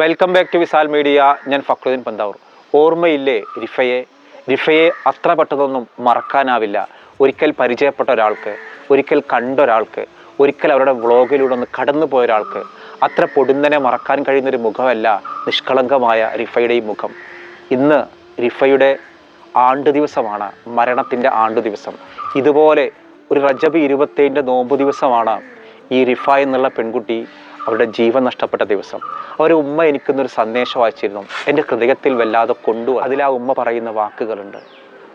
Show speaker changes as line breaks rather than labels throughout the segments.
Welcome back to Visal media ഞാൻ ഫക്രുദ്ദീൻ പന്താവൂർ. ഓർമ്മയില്ലേ റിഫയെ? റിഫയെ അത്ര പെട്ടതൊന്നും മറക്കാനാവില്ല. ഒരിക്കൽ പരിചയപ്പെട്ട ഒരാൾക്ക് ഒരിക്കൽ കണ്ട ഒരാൾക്ക് ഒരിക്കൽ അവരുടെ വ്ളോഗിലൂടെ ഒന്ന് കടന്നു പോയ ഒരാൾക്ക് അത്ര പൊടുന്നനെ മറക്കാൻ കഴിയുന്ന ഒരു മുഖമല്ല നിഷ്കളങ്കമായ റിഫയുടെ ഈ മുഖം. ഇന്ന് റിഫയുടെ ആണ്ട് ദിവസമാണ് മരണത്തിന്റെ ആണ്ട് ദിവസം ഇതുപോലെ ഒരു റജബ് ഇരുപത്തേഴിന്റെ നോമ്പ് ദിവസമാണ് ഈ റിഫ എന്നുള്ള പെൺകുട്ടി അവരുടെ ജീവൻ നഷ്ടപ്പെട്ട ദിവസം. അവരെ ഉമ്മ എനിക്കുന്നൊരു സന്ദേശം അയച്ചിരുന്നു. എന്റെ ഹൃദയത്തിൽ വല്ലാതെ കൊണ്ടു അതിൽ ആ ഉമ്മ പറയുന്ന വാക്കുകളുണ്ട്.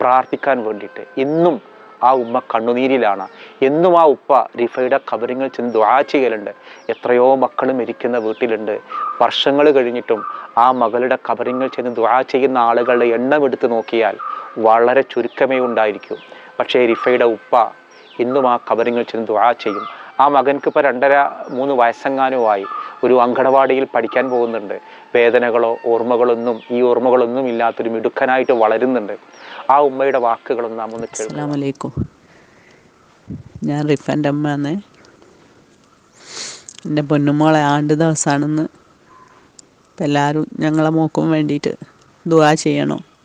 പ്രാർത്ഥിക്കാൻ വേണ്ടിയിട്ട്. ഇന്നും ആ ഉമ്മ കണ്ണുനീരിലാണ്. എന്നും ആ ഉപ്പ റിഫയുടെ കബറിങ്ങൾ ചെന്ന് ദ്വാ ചെയ്യലുണ്ട്. എത്രയോ മക്കളും ഇരിക്കുന്ന വീട്ടിലുണ്ട്. വർഷങ്ങൾ കഴിഞ്ഞിട്ടും ആ മകളുടെ കബറിങ്ങൾ ചെന്ന് ദ്വാ ചെയ്യുന്ന ആളുകളുടെ എണ്ണം എടുത്തു നോക്കിയാൽ വളരെ ചുരുക്കമേ ഉണ്ടായിരിക്കും. പക്ഷേ റിഫയുടെ ഉപ്പ ഇന്നും ആ കബറിങ്ങൾ ചെന്ന് ദ്വാ ചെയ്യും. ആ മകൻക്ക് ഇപ്പോൾ രണ്ടര മൂന്ന് വയസ്സെങ്ങാനുമായി ഒരു അങ്കണവാടിയിൽ പഠിക്കാൻ പോകുന്നുണ്ട്. വേദനകളോ ഓർമ്മകളൊന്നും ഈ ഓർമ്മകളൊന്നും ഇല്ലാത്തൊരു മിടുക്കനായിട്ട് വളരുന്നുണ്ട്. ആ ഉമ്മയുടെ വാക്കുകളൊന്നും നാം ഒന്ന് കേൾക്കാം.
ഞാൻ റിഫന്റെ അമ്മയാണ്. എന്റെ പൊന്നുമോളെ ആണ്ട് ദിവസമാണെന്ന് എല്ലാവരും ഞങ്ങളെ മോക്കും വേണ്ടിയിട്ട് ദുവാ ചെയ്യണം.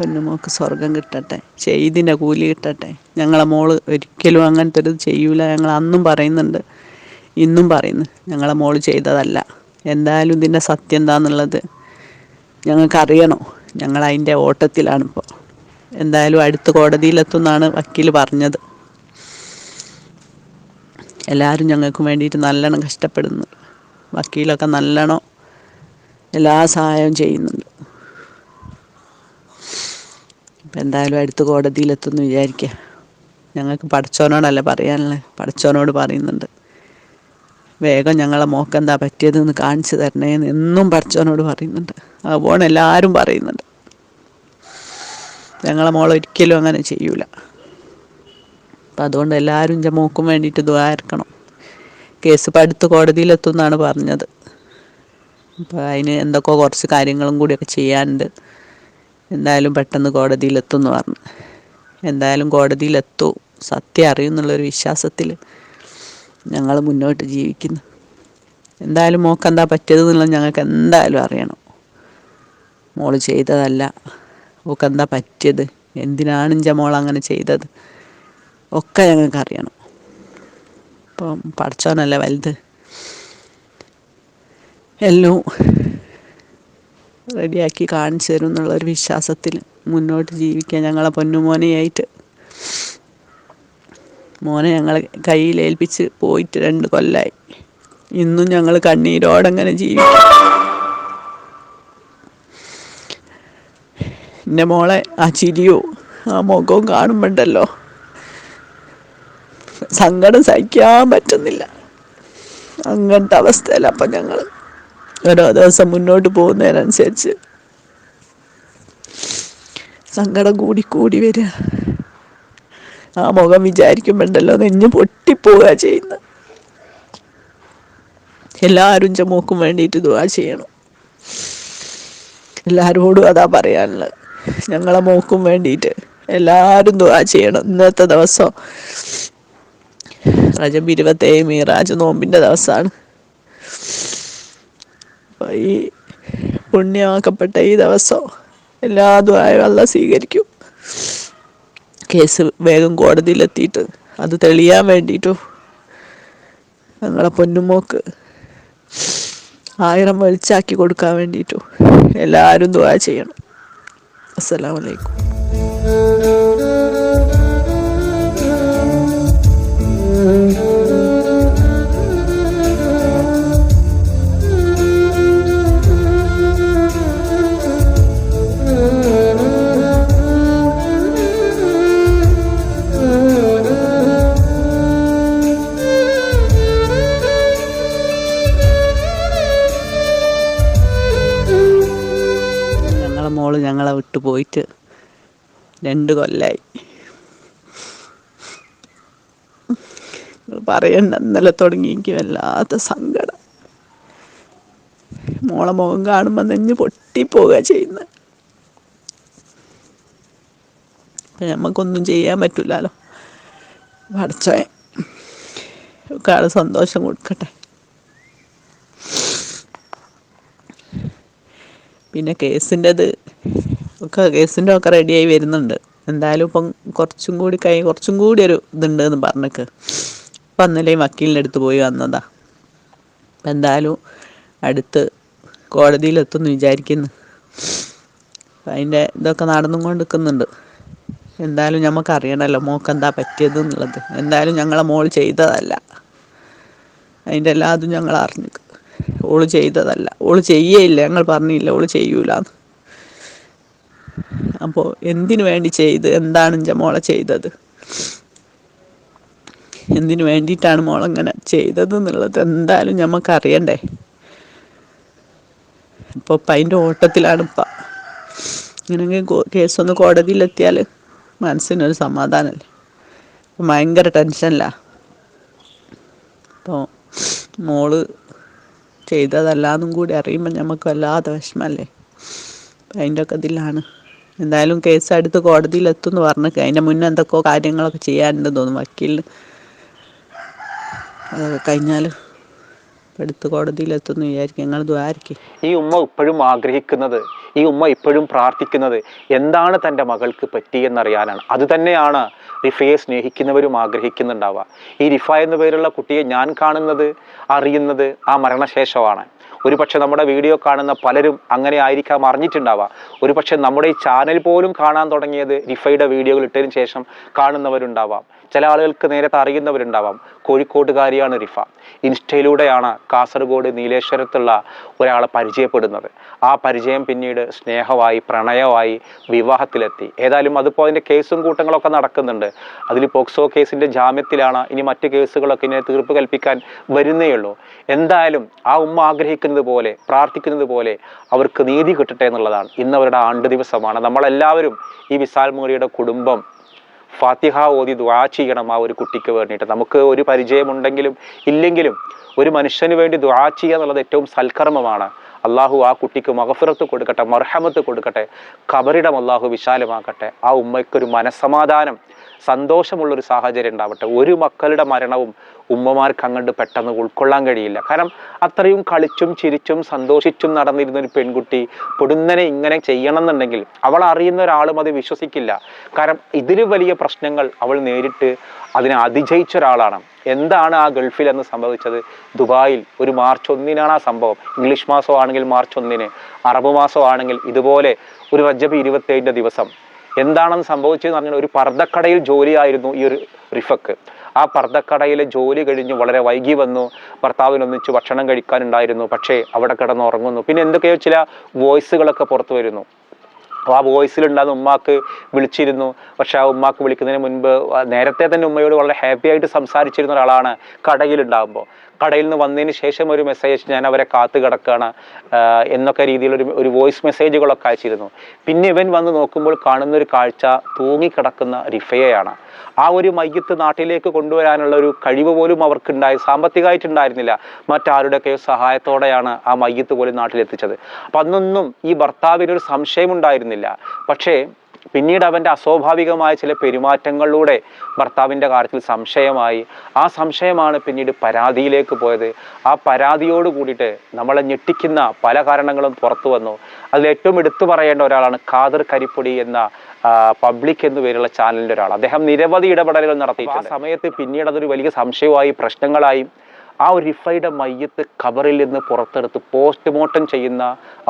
പൊന്നുമോക്ക് സ്വർഗം കിട്ടട്ടെ. ചെയ്തിന്റെ കൂലി കിട്ടട്ടെ. ഞങ്ങളെ മോൾ ഒരിക്കലും അങ്ങനത്തെ ഒരു ചെയ്യൂല. ഞങ്ങൾ അന്നും പറയുന്നുണ്ട്. ഇന്നും പറയുന്നു. ഞങ്ങളെ മോൾ ചെയ്തതല്ല. എന്തായാലും ഇതിന്റെ സത്യം എന്താണെന്നുള്ളത് ഞങ്ങൾക്കറിയണോ. ഞങ്ങൾ അതിന്റെ ഓട്ടത്തിലാണിപ്പോൾ എന്തായാലും അടുത്ത കോടതിയിലെത്തുമെന്നാണ് വക്കീൽ പറഞ്ഞത്. എല്ലാവരും ഞങ്ങൾക്ക് വേണ്ടിയിട്ട് നല്ലോണം കഷ്ടപ്പെടുന്നു. വക്കീലൊക്കെ നല്ലോണം എല്ലാ സഹായവും ചെയ്യുന്നുണ്ട്. ഇപ്പം എന്തായാലും അടുത്ത കോടതിയിലെത്തുമെന്ന് വിചാരിക്കുക ഞങ്ങൾക്ക് പഠിച്ചവനോടല്ലേ പറയാനുള്ളത് പഠിച്ചവനോട് പറയുന്നുണ്ട്. വേഗം ഞങ്ങളെ മോക്ക് എന്താ പറ്റിയതെന്ന് കാണിച്ചു തരണേന്ന് എന്നും പഠിച്ചവനോട് പറയുന്നുണ്ട്. അതുപോലെ എല്ലാവരും പറയുന്നുണ്ട്. ഞങ്ങളെ മോൾ ഒരിക്കലും അങ്ങനെ ചെയ്യൂല. അപ്പം അതുകൊണ്ട് എല്ലാവരും എന്റെ മോക്കും വേണ്ടിയിട്ട് ദ്വാരക്കണം കേസ് ഇപ്പം അടുത്ത കോടതിയിലെത്തും എന്നാണ് പറഞ്ഞത്. അപ്പോൾ അതിന് എന്തൊക്കെ കുറച്ച് കാര്യങ്ങളും കൂടിയൊക്കെ ചെയ്യാനുണ്ട്. എന്തായാലും പെട്ടെന്ന് കോടതിയിലെത്തും എന്ന് പറഞ്ഞു. എന്തായാലും കോടതിയിലെത്തൂ. സത്യം അറിയുമെന്നുള്ളൊരു വിശ്വാസത്തിൽ ഞങ്ങൾ മുന്നോട്ട് ജീവിക്കുന്നു. എന്തായാലും മോക്ക് എന്താ പറ്റിയത് എന്നുള്ളത് ഞങ്ങൾക്ക് എന്തായാലും അറിയണം. മോൾ ചെയ്തതല്ല. ഓക്ക് എന്താ പറ്റിയത്? എന്തിനാണ് ഇഞ്ച മോൾ അങ്ങനെ ചെയ്തത്? ഒക്കെ ഞങ്ങൾക്ക് അറിയണം. ഇപ്പം പഠിച്ചോനല്ല വലുത്? എല്ലാം റെഡിയാക്കി കാണിച്ചു തരും എന്നുള്ളൊരു വിശ്വാസത്തിൽ മുന്നോട്ട് ജീവിക്കാൻ ഞങ്ങളെ പൊന്നുമോനെയായിട്ട്. മോനെ ഞങ്ങൾ കയ്യിലേൽപ്പിച്ച് പോയിട്ട് രണ്ട് കൊല്ലായി. ഇന്നും ഞങ്ങൾ കണ്ണീരോടങ്ങനെ ജീവിക്കും എന്റെ മോളെ ആ ചിരിയോ ആ മുഖവും കാണുമ്പോണ്ടല്ലോ. സങ്കടം സഹിക്കാൻ പറ്റുന്നില്ല. അങ്ങനത്തെ അവസ്ഥയിലപ്പം ഞങ്ങൾ ഓരോ ദിവസം മുന്നോട്ട് പോകുന്നതിനനുസരിച്ച് സങ്കടം കൂടി കൂടി വരിക. ആ മുഖം വിചാരിക്കുമ്പോണ്ടല്ലോ നെഞ്ഞ് പൊട്ടിപ്പോവുക ചെയ്യുന്നത്. എല്ലാവരും ചുമക്കും വേണ്ടിയിട്ട് ദുവാ ചെയ്യണം. എല്ലാവരോടും അതാ പറയാനുള്ളത്. ഞങ്ങളെ മോക്കും വേണ്ടിയിട്ട് എല്ലാവരും ദുവാ ചെയ്യണം. ഇന്നത്തെ ദിവസം റജബ് ഇരുപത്തേഴ് മീറാജ് നോമ്പിന്റെ ദിവസമാണ്. ഈ പുണ്യമാക്കപ്പെട്ട ഈ ദിവസം എല്ലാ ദ്വായും അല്ല സ്വീകരിക്കും. കേസ് വേഗം കോടതിയിലെത്തിയിട്ട് അത് തെളിയാൻ വേണ്ടിയിട്ടു ഞങ്ങളെ പൊന്നുമോക്ക് ആയിരം വെളിച്ചാക്കി കൊടുക്കാൻ വേണ്ടിയിട്ടു എല്ലാവരും ദുആ ചെയ്യണം. അസ്സലാമലൈക്കും ഞങ്ങളെ വിട്ടു പോയിട്ട് രണ്ട് കൊല്ലായി. പറയണ്ട ഇന്നലെ തുടങ്ങി എനിക്ക് വല്ലാത്ത സങ്കടം. മോളെ മുഖം കാണുമ്പോൾ നെഞ്ഞ് പൊട്ടിപ്പോവുക ചെയ്യുന്നത് നമുക്കൊന്നും ചെയ്യാൻ പറ്റില്ലല്ലോ പഠിച്ചേ ഒക്കെ ആൾ സന്തോഷം കൊടുക്കട്ടെ. പിന്നെ കേസിന്റെത് ഒക്കെ കേസിന്റെ ഒക്കെ റെഡിയായി വരുന്നുണ്ട്. എന്തായാലും ഇപ്പം കുറച്ചും കൂടി കൈ കുറച്ചും കൂടി ഒരു ഇതുണ്ട് എന്ന് പറഞ്ഞേക്ക് അപ്പം അന്നലെ വക്കീലിന്റെ അടുത്ത് പോയി വന്നതാ. അപ്പം എന്തായാലും അടുത്ത് കോടതിയിലെത്തുമെന്ന് വിചാരിക്കുന്നു. അപ്പം അതിന്റെ ഇതൊക്കെ നടന്നും കൊണ്ട് നിൽക്കുന്നുണ്ട് എന്തായാലും നമുക്ക് അറിയണമല്ലോ മോക്ക് എന്താ പറ്റിയത് എന്നുള്ളത്. എന്തായാലും ഞങ്ങളെ മോൾ ചെയ്തതല്ല. അതിന്റെ എല്ലാതും ഞങ്ങൾ അറിഞ്ഞു ഓൾ ചെയ്തതല്ല. ഓൾ ചെയ്യേയില്ല. ഞങ്ങൾ പറഞ്ഞില്ല. ഓൾ ചെയ്യൂലെന്ന്. അപ്പോൾ എന്തിനു വേണ്ടി ചെയ്ത് എന്താണ് എന്റെ മോളെ ചെയ്തത്? എന്തിനു വേണ്ടിയിട്ടാണ് മോളങ്ങനെ ചെയ്തത് എന്നുള്ളത് എന്തായാലും നമുക്ക് അറിയണ്ടേ ഇപ്പോൾ ഇപ്പം അതിന്റെ ഓട്ടത്തിലാണ് ഇപ്പം. ഇങ്ങനെ കേസൊന്ന് കോടതിയിലെത്തിയാൽ മനസ്സിനൊരു സമാധാനമല്ലേ ഭയങ്കര ടെൻഷനില്ല അപ്പോൾ മോൾ ചെയ്തതല്ലാന്നും കൂടി അറിയുമ്പോൾ നമുക്ക് വല്ലാതെ വിഷമല്ലേ? അതിന്റെ ഒക്കെ ഇതിലാണ്. എന്തായാലും കേസ് അടുത്ത് കോടതിയിൽ എത്തുമെന്ന് പറഞ്ഞു അതിന്റെ മുന്നേ എന്തൊക്കെയോ കാര്യങ്ങളൊക്കെ ചെയ്യാനുണ്ടെന്ന് തോന്നുന്നു വക്കീൽ അതൊക്കെ കഴിഞ്ഞാൽ അടുത്ത് കോടതിയിലെത്തുമെന്ന് വിചാരിക്കും. ഞങ്ങൾ ദ്വാരിക്കും
ഈ ഉമ്മ ഇപ്പോഴും ആഗ്രഹിക്കുന്നത് ഈ ഉമ്മ ഇപ്പോഴും പ്രാർത്ഥിക്കുന്നത് എന്താണ് തന്റെ മകൾക്ക് പറ്റിയെന്നറിയാനാണ്. അത് തന്നെയാണ് റിഫയെ സ്നേഹിക്കുന്നവരും ആഗ്രഹിക്കുന്നുണ്ടാവുക. ഈ റിഫ എന്ന പേരുള്ള കുട്ടിയെ ഞാൻ കാണുന്നത് അറിയുന്നത് ആ മരണശേഷമാണ്. ഒരു പക്ഷേ നമ്മുടെ വീഡിയോ കാണുന്ന പലരും അങ്ങനെ ആയിരിക്കാം അറിഞ്ഞിട്ടുണ്ടാവുക ഒരു പക്ഷേ നമ്മുടെ ഈ ചാനൽ പോലും കാണാൻ തുടങ്ങിയത് റിഫൈയുടെ വീഡിയോകൾ ഇട്ടതിന് ശേഷം കാണുന്നവരുണ്ടാവാം. ചില ആളുകൾക്ക് നേരത്തെ അറിയുന്നവരുണ്ടാവാം. കോഴിക്കോട്ടുകാരിയാണ് റിഫ. ഇൻസ്റ്റയിലൂടെയാണ് കാസർഗോഡ് നീലേശ്വരത്തുള്ള ഒരാളെ പരിചയപ്പെടുന്നത്. ആ പരിചയം പിന്നീട് സ്നേഹമായി പ്രണയമായി വിവാഹത്തിലെത്തി. ഏതായാലും അതിപ്പോൾ അതിന്റെ കേസും കൂട്ടങ്ങളൊക്കെ നടക്കുന്നുണ്ട്. അതിൽ പോക്സോ കേസിന്റെ ജാമ്യത്തിലാണ് ഇനി മറ്റ് കേസുകളൊക്കെ ഇനി തീർപ്പ് കൽപ്പിക്കാൻ വരുന്നേയുള്ളൂ എന്തായാലും ആ ഉമ്മ ആഗ്രഹിക്കുന്നത് പോലെ പ്രാർത്ഥിക്കുന്നത് പോലെ അവർക്ക് നീതി കിട്ടട്ടെ എന്നുള്ളതാണ് ഇന്ന് അവരുടെ ആണ്ട് ദിവസമാണ് നമ്മളെല്ലാവരും ഈ വിശാൽ മോറിയുടെ കുടുംബം ഫാത്തിഹ ഓതി ദുആ ചെയ്യണം ആ ഒരു കുട്ടിക്ക് വേണ്ടിയിട്ട്. നമുക്ക് ഒരു പരിചയമുണ്ടെങ്കിലും ഇല്ലെങ്കിലും ഒരു മനുഷ്യന് വേണ്ടി ദുആ ചെയ്യുക എന്നുള്ളത് ഏറ്റവും സൽക്കർമ്മമാണ്. അള്ളാഹു ആ കുട്ടിക്ക് മഹഫിറത്ത് കൊടുക്കട്ടെ മർഹമത്ത് കൊടുക്കട്ടെ കബറിടം അള്ളാഹു വിശാലമാക്കട്ടെ. ആ ഉമ്മയ്ക്കൊരു മനസ്സമാധാനം സന്തോഷമുള്ളൊരു സാഹചര്യം ഉണ്ടാവട്ടെ. ഒരു മക്കളുടെ മരണവും ഉമ്മമാർക്ക് അങ്ങോട്ട് പെട്ടെന്ന് ഉൾക്കൊള്ളാൻ കഴിയില്ല. കാരണം അത്രയും കളിച്ചും ചിരിച്ചും സന്തോഷിച്ചും നടന്നിരുന്ന ഒരു പെൺകുട്ടി പൊടുന്നനെ ഇങ്ങനെ ചെയ്യണം എന്നുണ്ടെങ്കിൽ അവൾ അറിയുന്ന ഒരാളും അത് വിശ്വസിക്കില്ല. കാരണം ഇതിലും വലിയ പ്രശ്നങ്ങൾ അവൾ നേരിട്ട് അതിനെ അതിജയിച്ച ഒരാളാണ്. എന്താണ് ആ ഗൾഫിൽ എന്ന് സംഭവിച്ചത്? ദുബായിൽ ഒരു മാർച്ച് ഒന്നിനാണ് ആ സംഭവം. ഇംഗ്ലീഷ് മാസം ആണെങ്കിൽ മാർച്ച് ഒന്നിന് അറബ് മാസം ആണെങ്കിൽ ഇതുപോലെ ഒരു റജബ് ഇരുപത്തേഴിന്റെ ദിവസം. എന്താണെന്ന് സംഭവിച്ചതെന്ന് പറഞ്ഞാൽ ഒരു പർദ്ദക്കടയിൽ ജോലിയായിരുന്നു ഈ ഒരു റിഫക്ക്. ആ പർദ്ദക്കടയിലെ ജോലി കഴിഞ്ഞ് വളരെ വൈകി വന്നു. ഭർത്താവിനൊന്നിച്ച് ഭക്ഷണം കഴിക്കാനുണ്ടായിരുന്നു പക്ഷേ അവിടെ കിടന്ന് ഉറങ്ങുന്നു. പിന്നെ എന്തൊക്കെയോ ചില വോയിസുകളൊക്കെ പുറത്തു വരുന്നു. അപ്പോൾ ആ വോയിസിലുണ്ടാകുന്ന ഉമ്മാക്ക് വിളിച്ചിരുന്നു. പക്ഷെ ആ ഉമ്മാക്ക് വിളിക്കുന്നതിന് മുൻപ് നേരത്തെ തന്നെ ഉമ്മയോട് വളരെ ഹാപ്പി ആയിട്ട് സംസാരിച്ചിരുന്ന ഒരാളാണ് കടയിലുണ്ടാകുമ്പോൾ. കടയിൽ നിന്ന് വന്നതിന് ശേഷം ഒരു മെസ്സേജ് ഞാൻ അവരെ കാത്തു കിടക്കുകയാണ് എന്നൊക്കെ രീതിയിലൊരു ഒരു വോയിസ് മെസ്സേജുകളൊക്കെ അയച്ചിരുന്നു. പിന്നെ ഇവൻ വന്ന് നോക്കുമ്പോൾ കാണുന്ന ഒരു കാഴ്ച തൂങ്ങിക്കിടക്കുന്ന റിഫയാണ് ആ ഒരു മയ്യത്ത് നാട്ടിലേക്ക് കൊണ്ടുവരാനുള്ള ഒരു കഴിവ് പോലും അവർക്കുണ്ടായി സാമ്പത്തികമായിട്ടുണ്ടായിരുന്നില്ല. മറ്റാരുടെയൊക്കെ സഹായത്തോടെയാണ് ആ മയ്യത്ത് പോലും നാട്ടിലെത്തിച്ചത്. അപ്പം അന്നൊന്നും ഈ ഭർത്താവിനൊരു സംശയമുണ്ടായിരുന്നില്ല. പക്ഷേ പിന്നീട് അവന്റെ അസ്വാഭാവികമായ ചില പെരുമാറ്റങ്ങളിലൂടെ ഭർത്താവിന്റെ കാര്യത്തിൽ സംശയമായി. ആ സംശയമാണ് പിന്നീട് പരാതിയിലേക്ക് പോയത്. ആ പരാതിയോട് കൂടിയിട്ട് നമ്മളെ ഞെട്ടിക്കുന്ന പല കാരണങ്ങളും പുറത്തു വന്നു. അതിൽ ഏറ്റവും എടുത്തു പറയേണ്ട ഒരാളാണ് ഖാദർ കരിപ്പൊടി എന്ന പബ്ലിക് എന്ന് പേരുള്ള ചാനലിന്റെ ഒരാൾ. അദ്ദേഹം നിരവധി ഇടപെടലുകൾ നടത്തി ആ സമയത്ത് പിന്നീട് അതൊരു വലിയ സംശയമായി പ്രശ്നങ്ങളായി ആ ഒരു റിഫയുടെ മയ്യത്ത് കബറിൽ നിന്ന് പുറത്തെടുത്ത് പോസ്റ്റ്മോർട്ടം ചെയ്യുന്ന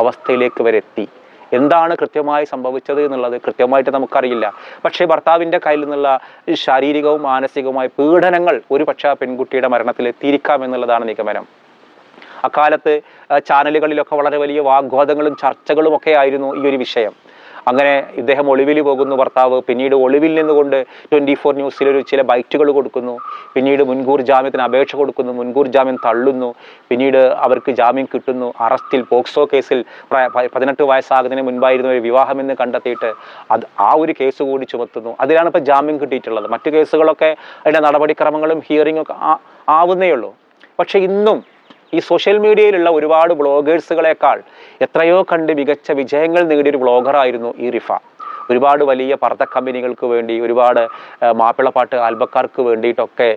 അവസ്ഥയിലേക്ക് വരെ എത്തി എന്താണ് കൃത്യമായി സംഭവിച്ചത് എന്നുള്ളത് കൃത്യമായിട്ട് നമുക്കറിയില്ല. പക്ഷേ ഭർത്താവിന്റെ കയ്യിൽ നിന്നുള്ള ശാരീരികവും മാനസികവുമായ പീഡനങ്ങൾ ഒരു പക്ഷേ ആ പെൺകുട്ടിയുടെ മരണത്തിൽ എത്തിയിരിക്കാം എന്നുള്ളതാണ് നിഗമനം. അക്കാലത്ത് ചാനലുകളിലൊക്കെ വളരെ വലിയ വാഗ്വാദങ്ങളും ചർച്ചകളും ഒക്കെ ആയിരുന്നു ഈ ഒരു വിഷയം. അങ്ങനെ ഇദ്ദേഹം ഒളിവിൽ പോകുന്നു ഭർത്താവ്. പിന്നീട് ഒളിവിൽ നിന്നുകൊണ്ട് ട്വന്റി ഫോർ ന്യൂസിലൊരു ചില ബൈറ്റുകൾ കൊടുക്കുന്നു. പിന്നീട് മുൻകൂർ ജാമ്യത്തിന് അപേക്ഷ കൊടുക്കുന്നു. മുൻകൂർ ജാമ്യം തള്ളുന്നു. പിന്നീട് അവർക്ക് ജാമ്യം കിട്ടുന്നു. അറസ്റ്റിൽ പോക്സോ കേസിൽ പതിനെട്ട് വയസ്സാകുന്നതിന് മുൻപായിരുന്നു ഒരു വിവാഹമെന്ന് കണ്ടെത്തിയിട്ട് അത് ആ ഒരു കേസ് കൂടി ചുമത്തുന്നു. അതിലാണ് ഇപ്പോൾ ജാമ്യം കിട്ടിയിട്ടുള്ളത്. മറ്റു കേസുകളൊക്കെ അതിന്റെ നടപടിക്രമങ്ങളും ഹിയറിങ്ങും ഒക്കെ ആവുന്നേ ഉള്ളൂ. പക്ഷേ ഇന്നും ഈ സോഷ്യൽ മീഡിയയിലുള്ള ഒരുപാട് ബ്ലോഗേഴ്സുകളെക്കാൾ എത്രയോ കണ്ട് മികച്ച വിജയങ്ങൾ നേടിയൊരു ബ്ലോഗറായിരുന്നു ഈ റിഫ. ഒരുപാട് വലിയ പർദ്ദ കമ്പനികൾക്ക് വേണ്ടി ഒരുപാട് മാപ്പിളപ്പാട്ട് ആൽബക്കാർക്ക് വേണ്ടിയിട്ടൊക്കെ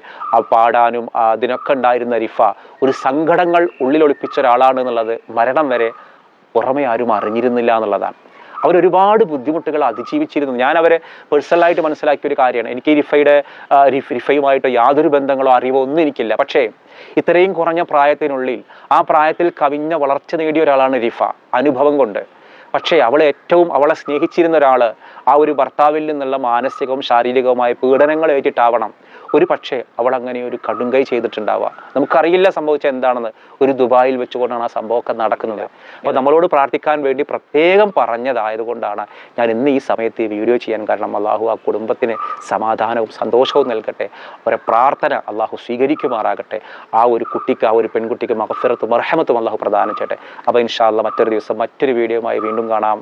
പാടാനും അതിനൊക്കെ ഉണ്ടായിരുന്ന റിഫ ഒരു സങ്കടങ്ങൾ ഉള്ളിലൊളിപ്പിച്ച ഒരാളാണ് എന്നുള്ളത് മരണം വരെ പുറമെ ആരും അറിഞ്ഞിരുന്നില്ല എന്നുള്ളതാണ്. അവരൊരുപാട് ബുദ്ധിമുട്ടുകൾ അതിജീവിച്ചിരുന്നു. ഞാൻ അവരെ പേഴ്സണലായിട്ട് മനസ്സിലാക്കിയ ഒരു കാര്യമാണ്. എനിക്ക് റിഫയുടെ റിഫയുമായിട്ട് യാതൊരു ബന്ധങ്ങളോ അറിവോ ഒന്നും എനിക്കില്ല. പക്ഷേ ഇത്രയും കുറഞ്ഞ പ്രായത്തിനുള്ളിൽ ആ പ്രായത്തിൽ കവിഞ്ഞ വളർച്ച നേടിയ ഒരാളാണ് റിഫ അനുഭവം കൊണ്ട്. പക്ഷേ അവളെ ഏറ്റവും അവളെ സ്നേഹിച്ചിരുന്ന ഒരാൾ ആ ഒരു ഭർത്താവിൽ നിന്നുള്ള മാനസികവും ശാരീരികവുമായ പീഡനങ്ങൾ ഏറ്റിട്ടാവണം. ഒരു പക്ഷേ അവൾ അങ്ങനെ ഒരു കടുങ്കൈ ചെയ്തിട്ടുണ്ടാവുക. നമുക്കറിയില്ല സംഭവിച്ച എന്താണെന്ന്. ഒരു ദുബായിൽ വെച്ചുകൊണ്ടാണ് ആ സംഭവമൊക്കെ നടക്കുന്നത്. അപ്പോൾ നമ്മളോട് പ്രാർത്ഥിക്കാൻ വേണ്ടി പ്രത്യേകം പറഞ്ഞതായതുകൊണ്ടാണ് ഞാൻ ഇന്ന് ഈ സമയത്ത് ഈ വീഡിയോ ചെയ്യാൻ കാരണം അള്ളാഹു ആ കുടുംബത്തിന് സമാധാനവും സന്തോഷവും നൽകട്ടെ. അവരെ പ്രാർത്ഥന അള്ളാഹു സ്വീകരിക്കുമാറാകട്ടെ. ആ ഒരു കുട്ടിക്ക് ആ ഒരു പെൺകുട്ടിക്ക് മഹഫിറത്തും അർഹമത്തും അള്ളാഹു പ്രദാനം ചെയ്യട്ടെ. അപ്പോൾ ഇൻഷാല്ല മറ്റൊരു ദിവസം മറ്റൊരു വീഡിയോയുമായി വീണ്ടും കാണാം.